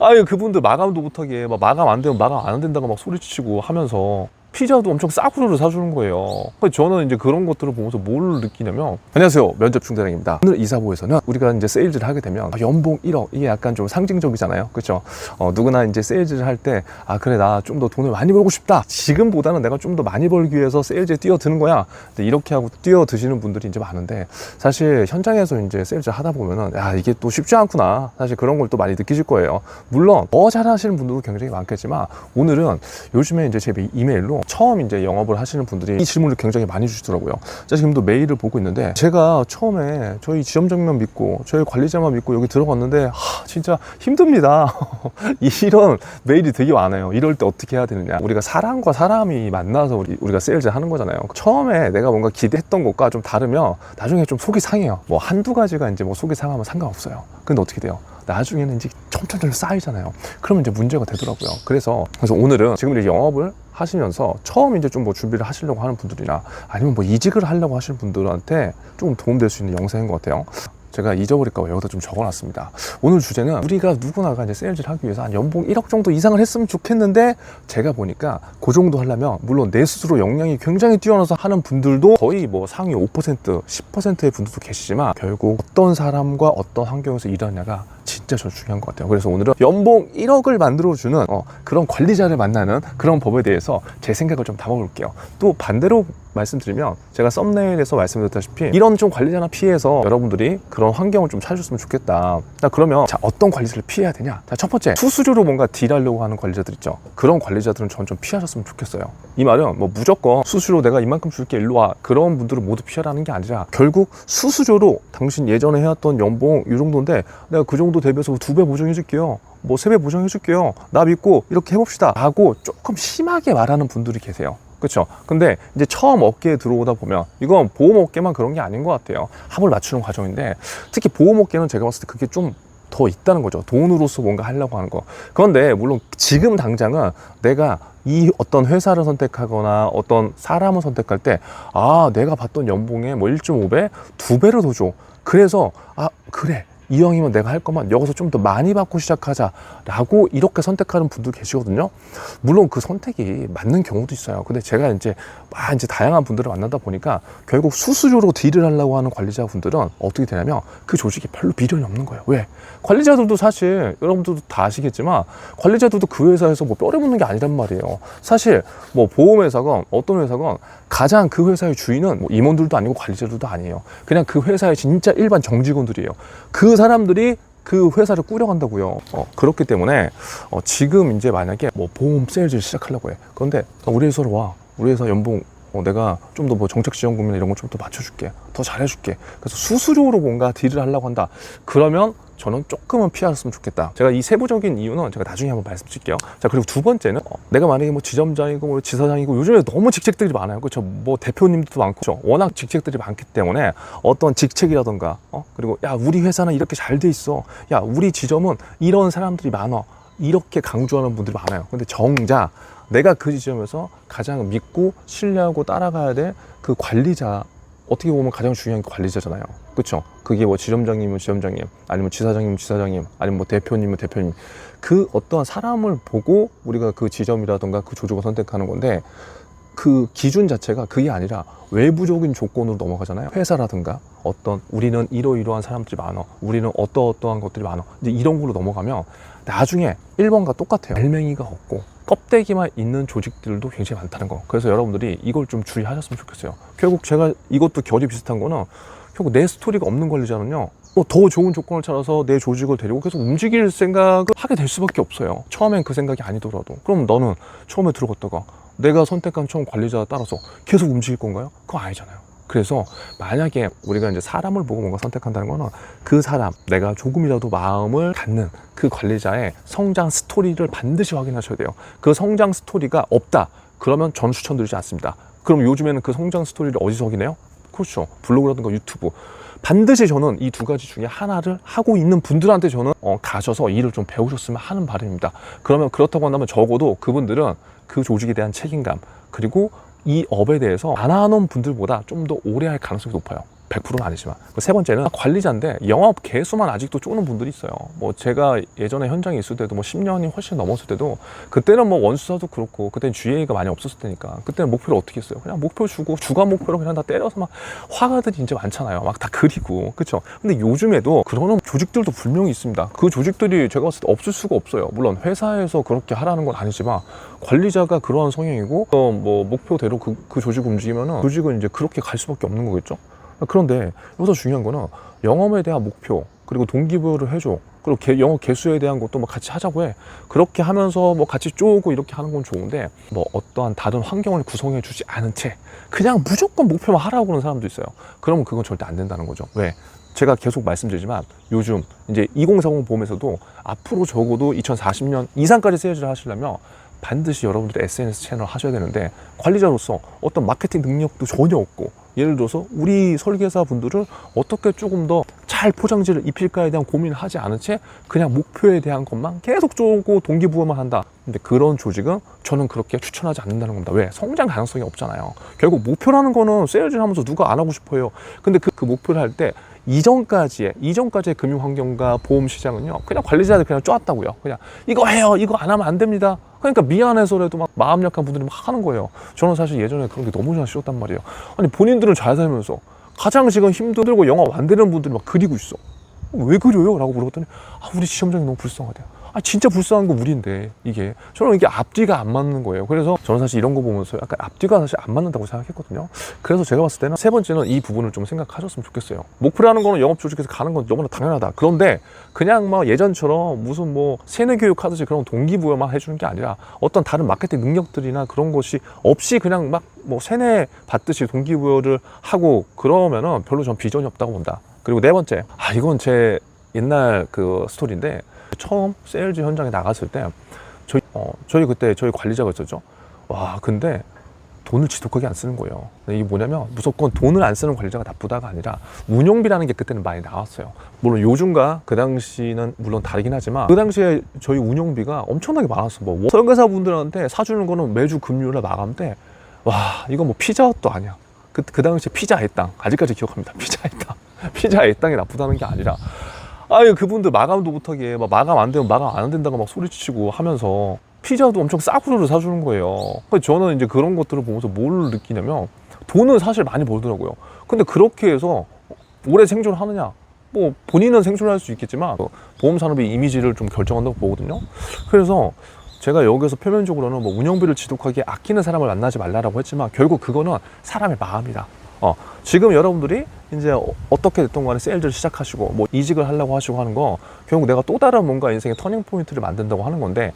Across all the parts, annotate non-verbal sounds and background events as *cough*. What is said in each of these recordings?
아유 그분들 마감도 못하게 막 마감 안 되면 마감 안 된다고 막 소리치고 하면서 피자도 엄청 싸구려로 사주는 거예요. 저는 이제 그런 것들을 보면서 뭘 느끼냐면 안녕하세요 면접 중대장입니다. 오늘 이사부에서는 우리가 이제 세일즈를 하게 되면 아, 연봉 1억 이게 약간 좀 상징적이잖아요. 그렇죠? 어, 누구나 이제 세일즈를 할 때 아 그래 나 좀 더 돈을 많이 벌고 싶다. 지금보다는 내가 좀 더 많이 벌기 위해서 세일즈에 뛰어드는 거야. 이렇게 하고 뛰어드시는 분들이 이제 많은데 사실 현장에서 이제 세일즈 하다 보면은 야 이게 또 쉽지 않구나. 사실 그런 걸 또 많이 느끼실 거예요. 물론 더 잘하시는 분들도 굉장히 많겠지만 오늘은 요즘에 이제 제 이메일로 처음 이제 영업을 하시는 분들이 이 질문을 굉장히 많이 주시더라고요. 제가 지금도 메일을 보고 있는데 제가 처음에 저희 지점장만 믿고 저희 관리자만 믿고 여기 들어갔는데 하, 진짜 힘듭니다. *laughs* 이런 메일이 되게 많아요. 이럴 때 어떻게 해야 되느냐. 우리가 사람과 사람이 만나서 우리, 우리가 세일즈 하는 거잖아요. 처음에 내가 뭔가 기대했던 것과 좀 다르면 나중에 좀 속이 상해요. 뭐 한두 가지가 이제 뭐 속이 상하면 상관없어요. 근데 어떻게 돼요? 나중에는 이제 점점점 쌓이잖아요. 그러면 이제 문제가 되더라고요. 그래서 그래서 오늘은 지금 이제 영업을 하시면서 처음 이제 좀 뭐 준비를 하시려고 하는 분들이나 아니면 뭐 이직을 하려고 하시는 분들한테 조금 도움될 수 있는 영상인 것 같아요. 제가 잊어버릴까봐 여기다 좀 적어놨습니다. 오늘 주제는 우리가 누구나가 이제 세일즈를 하기 위해서 한 연봉 1억 정도 이상을 했으면 좋겠는데 제가 보니까 그 정도 하려면 물론 내 스스로 역량이 굉장히 뛰어나서 하는 분들도 거의 뭐 상위 5% 10%의 분들도 계시지만 결국 어떤 사람과 어떤 환경에서 일하냐가 진짜 저 중요한 것 같아요. 그래서 오늘은 연봉 1억을 만들어주는 어, 그런 관리자를 만나는 그런 법에 대해서 제 생각을 좀 담아볼게요. 또 반대로 말씀드리면 제가 썸네일에서 말씀드렸다시피 이런 좀 관리자나 피해서 여러분들이 그런 환경을 좀 찾으셨으면 좋겠다. 자 그러면 자 어떤 관리자를 피해야 되냐? 자 첫 번째 수수료로 뭔가 딜하려고 하는 관리자들 있죠. 그런 관리자들은 전 좀 피하셨으면 좋겠어요. 이 말은 뭐 무조건 수수료 내가 이만큼 줄게 일로 와 그런 분들을 모두 피하라는 게 아니라 결국 수수료로 당신 예전에 해왔던 연봉 이 정도인데 내가 그 정도 대비해서 두 배 보정해 줄게요. 뭐 세배 보정해 줄게요. 나 믿고 이렇게 해봅시다. 하고 조금 심하게 말하는 분들이 계세요. 그렇죠. 근데 이제 처음 업계에 들어오다 보면 이건 보험 업계만 그런 게 아닌 것 같아요. 합을 맞추는 과정인데 특히 보험 업계는 제가 봤을 때 그게 좀 더 있다는 거죠. 돈으로서 뭔가 하려고 하는 거. 그런데 물론 지금 당장은 내가 이 어떤 회사를 선택하거나 어떤 사람을 선택할 때 아, 내가 받던 연봉에 뭐 1.5배, 두 배를 더 줘. 그래서 아, 그래. 이왕이면 내가 할 거면 여기서 좀 더 많이 받고 시작하자라고 이렇게 선택하는 분들 계시거든요. 물론 그 선택이 맞는 경우도 있어요. 근데 제가 이제 막 이제 다양한 분들을 만나다 보니까 결국 수수료로 딜을 하려고 하는 관리자분들은 어떻게 되냐면 그 조직에 별로 미련이 없는 거예요. 왜? 관리자들도 사실 여러분들도 다 아시겠지만 관리자들도 그 회사에서 뭐 뼈를 묻는 게 아니란 말이에요. 사실 뭐 보험회사건 어떤 회사건 가장 그 회사의 주인은 뭐 임원들도 아니고 관리자들도 아니에요. 그냥 그 회사의 진짜 일반 정직원들이에요. 그 사람들이 그 회사를 꾸려간다고요. 어, 그렇기 때문에 어, 지금 이제 만약에 뭐 보험 세일즈를 시작하려고 해. 그런데 우리 회사로 와. 우리 회사 연봉 어, 내가 좀 더 뭐 정책 지원금이나 이런 거좀더 맞춰줄게. 더 잘해줄게. 그래서 수수료로 뭔가 딜을 하려고 한다. 그러면 저는 조금은 피하셨으면 좋겠다. 제가 이 세부적인 이유는 제가 나중에 한번 말씀드릴게요. 자, 그리고 두 번째는 어, 내가 만약에 뭐 지점장이고 뭐 지사장이고 요즘에 너무 직책들이 많아요. 그렇죠? 뭐 대표님도 많고 그렇죠? 워낙 직책들이 많기 때문에 어떤 직책이라던가 어? 그리고 야, 우리 회사는 이렇게 잘 돼 있어. 야, 우리 지점은 이런 사람들이 많아. 이렇게 강조하는 분들이 많아요. 근데 정작 내가 그 지점에서 가장 믿고 신뢰하고 따라가야 될 그 관리자 어떻게 보면 가장 중요한 게 관리자잖아요. 그렇죠? 그게 뭐 지점장님은 지점장님, 아니면 지사장님은 지사장님, 아니면 뭐 대표님은 대표님. 그 어떠한 사람을 보고 우리가 그 지점이라던가 그 조직을 선택하는 건데 그 기준 자체가 그게 아니라 외부적인 조건으로 넘어가잖아요. 회사라든가 어떤 우리는 이러이러한 사람들이 많어. 우리는 어떠어떠한 것들이 많어. 이제 이런 걸로 넘어가면 나중에 1번과 똑같아요. 알맹이가 없고 껍데기만 있는 조직들도 굉장히 많다는 거. 그래서 여러분들이 이걸 좀 주의하셨으면 좋겠어요. 결국 제가 이것도 결이 비슷한 거는 결국 내 스토리가 없는 관리자는요. 어, 더 좋은 조건을 찾아서 내 조직을 데리고 계속 움직일 생각을 하게 될 수밖에 없어요. 처음엔 그 생각이 아니더라도. 그럼 너는 처음에 들어갔다가 내가 선택한 처음 관리자 따라서 계속 움직일 건가요? 그거 아니잖아요. 그래서 만약에 우리가 이제 사람을 보고 뭔가 선택한다는 거는 그 사람, 내가 조금이라도 마음을 갖는 그 관리자의 성장 스토리를 반드시 확인하셔야 돼요. 그 성장 스토리가 없다. 그러면 저는 추천드리지 않습니다. 그럼 요즘에는 그 성장 스토리를 어디서 확인해요? 그렇죠. 블로그라든가 유튜브. 반드시 저는 이 두 가지 중에 하나를 하고 있는 분들한테 저는 어, 가셔서 일을 좀 배우셨으면 하는 바람입니다. 그러면 그렇다고 한다면 적어도 그분들은 그 조직에 대한 책임감 그리고 이 업에 대해서 안 하는 분들보다 좀 더 오래 할 가능성이 높아요. 100%는 아니지만 그세 번째는 관리자인데 영업 개수만 아직도 쪼는 분들이 있어요. 뭐 제가 예전에 현장에 있을 때도 뭐 10년이 훨씬 넘었을 때도 그때는 뭐 원수사도 그렇고 그때는 GA가 많이 없었을 때니까 그때는 목표를 어떻게 했어요? 그냥 목표 주고 주간 목표로 그냥 다 때려서 막 화가들이 이제 많잖아요. 막 다 그리고 그렇죠. 근데 요즘에도 그러는 조직들도 분명히 있습니다. 그 조직들이 제가 봤을 때 없을 수가 없어요. 물론 회사에서 그렇게 하라는 건 아니지만 관리자가 그러한 성향이고 어, 뭐 목표대로 그, 그 조직 움직이면은 조직은 이제 그렇게 갈 수밖에 없는 거겠죠. 그런데 여기서 중요한 거는 영업에 대한 목표 그리고 동기부여를 해줘. 그리고 개- 영업 개수에 대한 것도 뭐 같이 하자고 해. 그렇게 하면서 뭐 같이 쪼고 이렇게 하는 건 좋은데 뭐 어떠한 다른 환경을 구성해 주지 않은 채 그냥 무조건 목표만 하라고 그러는 사람도 있어요. 그러면 그건 절대 안 된다는 거죠. 왜? 제가 계속 말씀드리지만 요즘 이제 2040 보험에서도 앞으로 적어도 2040년 이상까지 세일즈를 하시려면 반드시 여러분들 SNS 채널 하셔야 되는데 관리자로서 어떤 마케팅 능력도 전혀 없고 예를 들어서 우리 설계사 분들을 어떻게 조금 더 잘 포장지를 입힐까에 대한 고민을 하지 않은 채 그냥 목표에 대한 것만 계속 쪼고 동기부여만 한다. 근데 그런 조직은 저는 그렇게 추천하지 않는다는 겁니다. 왜? 성장 가능성이 없잖아요. 결국 목표라는 거는 세일즈를 하면서 누가 안 하고 싶어요. 근데 그, 그 목표를 할 때 이전까지의 이전까지의 금융 환경과 보험 시장은요 그냥 관리자들 그냥 쪼았다고요 그냥 이거 해요 이거 안 하면 안 됩니다 그러니까 미안해서라도 막 마음 약한 분들이 막 하는 거예요. 저는 사실 예전에 그런 게 너무 싫었단 말이에요. 아니 본인들은 잘 살면서 가장 지금 힘들고 안 되는 분들이 막 그리고 있어. 왜 그려요? 라고 물어봤더니 아 우리 시험장이 너무 불쌍하대요 아 진짜 불쌍한 거 우리인데 이게. 저는 이게 앞뒤가 안 맞는 거예요. 그래서 저는 사실 이런 거 보면서 약간 앞뒤가 사실 안 맞는다고 생각했거든요. 그래서 제가 봤을 때는 세 번째는 이 부분을 좀 생각하셨으면 좋겠어요. 목표라는 거는 영업 조직에서 가는 건 너무나 당연하다. 그런데 그냥 막 예전처럼 무슨 뭐 세뇌 교육 하듯이 그런 동기부여만 해주는 게 아니라 어떤 다른 마케팅 능력들이나 그런 것이 없이 그냥 막 뭐 세뇌 받듯이 동기부여를 하고 그러면은 별로 전 비전이 없다고 본다. 그리고 네 번째 아 이건 제 옛날 그 스토리인데 처음 세일즈 현장에 나갔을 때 저희 어 저희 그때 저희 관리자가 있었죠 와 근데 돈을 지독하게 안 쓰는 거예요. 이게 뭐냐면 무조건 돈을 안 쓰는 관리자가 나쁘다가 아니라 운영비라는 게 그때는 많이 나왔어요. 물론 요즘과 그 당시는 물론 다르긴 하지만 그 당시에 저희 운영비가 엄청나게 많았어. 뭐 설계사 분들한테 사주는 거는 매주 금요일에 마감 때 와 이거 뭐 피자헛도 아니야. 그, 그 당시에 피자 애땅 아직까지 기억합니다. *laughs* 피자 애땅 피자 애땅이 나쁘다는 게 아니라 아유 그분들 마감도 못하게 막 마감 안 되면 마감 안 된다고 막 소리치고 하면서 피자도 엄청 싸구려를 사주는 거예요. 저는 이제 그런 것들을 보면서 뭘 느끼냐면 돈은 사실 많이 벌더라고요. 근데 그렇게 해서 오래 생존하느냐? 뭐 본인은 생존할 수 있겠지만 보험 산업의 이미지를 좀 결정한다고 보거든요. 그래서 제가 여기서 표면적으로는 뭐 운영비를 지독하게 아끼는 사람을 만나지 말라라고 했지만 결국 그거는 사람의 마음이다. 어, 지금 여러분들이 이제 어- 어떻게 됐던 간에 세일즈를 시작하시고 뭐 이직을 하려고 하시고 하는 거 결국 내가 또 다른 뭔가 인생의 터닝 포인트를 만든다고 하는 건데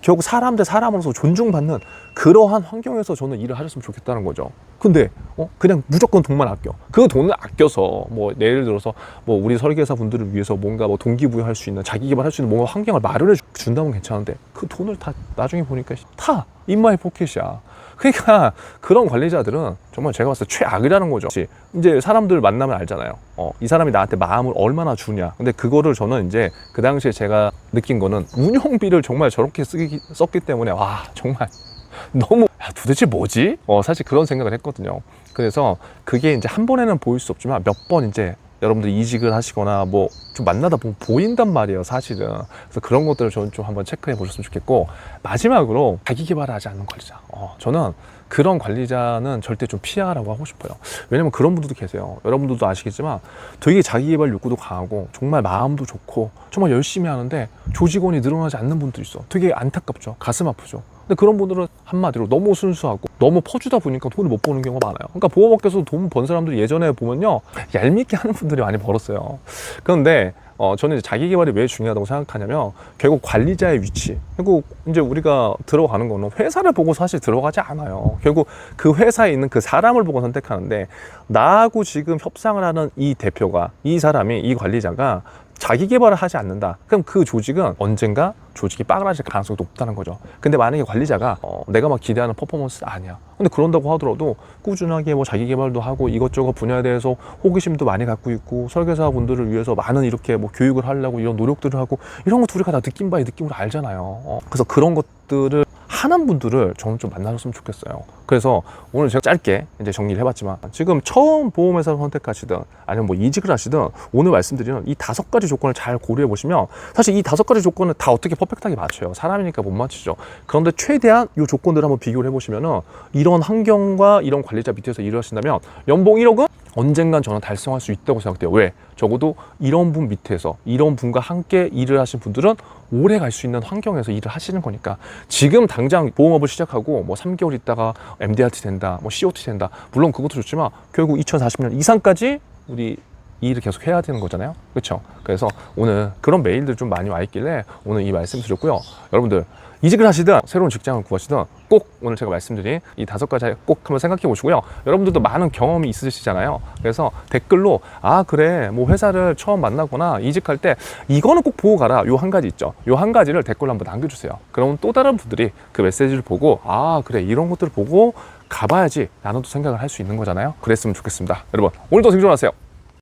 결국 사람 대 사람으로서 존중받는 그러한 환경에서 저는 일을 하셨으면 좋겠다는 거죠. 근데 어 그냥 무조건 돈만 아껴. 그 돈을 아껴서 뭐 예를 들어서 뭐 우리 설계사 분들을 위해서 뭔가 뭐 동기부여할 수 있는 자기 개발할 수 있는 뭔가 환경을 마련해 주- 준다면 괜찮은데 그 돈을 다 나중에 보니까 다 인마이 포켓이야. 그러니까 그런 관리자들은 정말 제가 봤을 때 최악이라는 거죠. 이제 사람들 만나면 알잖아요. 어, 이 사람이 나한테 마음을 얼마나 주냐. 근데 그거를 저는 이제 그 당시에 제가 느낀 거는 운영비를 정말 저렇게 쓰기, 썼기 때문에 와, 정말 *laughs* 너무 야, 도대체 뭐지? 어, 사실 그런 생각을 했거든요. 그래서 그게 이제 한 번에는 보일 수 없지만 몇 번 이제 여러분들이 이직을 하시거나 뭐 좀 만나다 보면 보인단 말이에요, 사실은. 그래서 그런 것들을 저는 좀 한번 체크해 보셨으면 좋겠고 마지막으로 자기 개발을 하지 않는 관리자. 어, 저는 그런 관리자는 절대 좀 피하라고 하고 싶어요. 왜냐면 그런 분들도 계세요. 여러분들도 아시겠지만 되게 자기 개발 욕구도 강하고 정말 마음도 좋고 정말 열심히 하는데 조직원이 늘어나지 않는 분들이 있어. 되게 안타깝죠. 가슴 아프죠. 근데 그런 분들은 한마디로 너무 순수하고 너무 퍼주다 보니까 돈을 못 버는 경우가 많아요. 그러니까 보험업계에서 돈 번 사람들이 예전에 보면요. 얄밉게 하는 분들이 많이 벌었어요. 그런데 어, 저는 이제 자기 개발이 왜 중요하다고 생각하냐면 결국 관리자의 위치. 결국 이제 우리가 들어가는 거는 회사를 보고 사실 들어가지 않아요. 결국 그 회사에 있는 그 사람을 보고 선택하는데 나하고 지금 협상을 하는 이 대표가 이 사람이 이 관리자가 자기 개발을 하지 않는다. 그럼 그 조직은 언젠가 조직이 빠그라질 가능성이 높다는 거죠. 근데 만약에 관리자가 어, 내가 막 기대하는 퍼포먼스 아니야. 근데 그런다고 하더라도 꾸준하게 뭐 자기 개발도 하고 이것저것 분야에 대해서 호기심도 많이 갖고 있고 설계사 분들을 위해서 많은 이렇게 뭐 교육을 하려고 이런 노력들을 하고 이런 것도 우리가 다 느낌 바에 느낌으로 알잖아요. 어, 그래서 그런 것들을 하는 분들을 저는 좀 만나셨으면 좋겠어요. 그래서 오늘 제가 짧게 이제 정리를 해봤지만 지금 처음 보험회사를 선택하시든 아니면 뭐 이직을 하시든 오늘 말씀드리는 이 다섯 가지 조건을 잘 고려해 보시면 사실 이 다섯 가지 조건은 다 어떻게 퍼펙트하게 맞춰요. 사람이니까 못 맞추죠. 그런데 최대한 이 조건들을 한번 비교를 해보시면은 이런 환경과 이런 관리자 밑에서 일을 하신다면 연봉 1억은 언젠간 저는 달성할 수 있다고 생각돼요. 왜? 적어도 이런 분 밑에서 이런 분과 함께 일을 하신 분들은 오래 갈 수 있는 환경에서 일을 하시는 거니까 지금 당장 보험업을 시작하고 뭐 3개월 있다가 MDRT 된다, 뭐 COT 된다. 물론 그것도 좋지만 결국 2040년 이상까지 우리 이 일을 계속 해야 되는 거잖아요. 그렇죠? 그래서 오늘 그런 메일들 좀 많이 와 있길래 오늘 이 말씀 드렸고요. 여러분들 이직을 하시든 새로운 직장을 구하시든 꼭 오늘 제가 말씀드린 이 다섯 가지 꼭 한번 생각해 보시고요. 여러분들도 많은 경험이 있으시잖아요. 그래서 댓글로 아 그래 뭐 회사를 처음 만나거나 이직할 때 이거는 꼭 보고 가라. 요 한 가지 있죠. 요 한 가지를 댓글로 한번 남겨주세요. 그럼 또 다른 분들이 그 메시지를 보고 아 그래 이런 것들을 보고 가봐야지 또 생각을 할 수 있는 거잖아요. 그랬으면 좋겠습니다. 여러분 오늘도 생존하세요.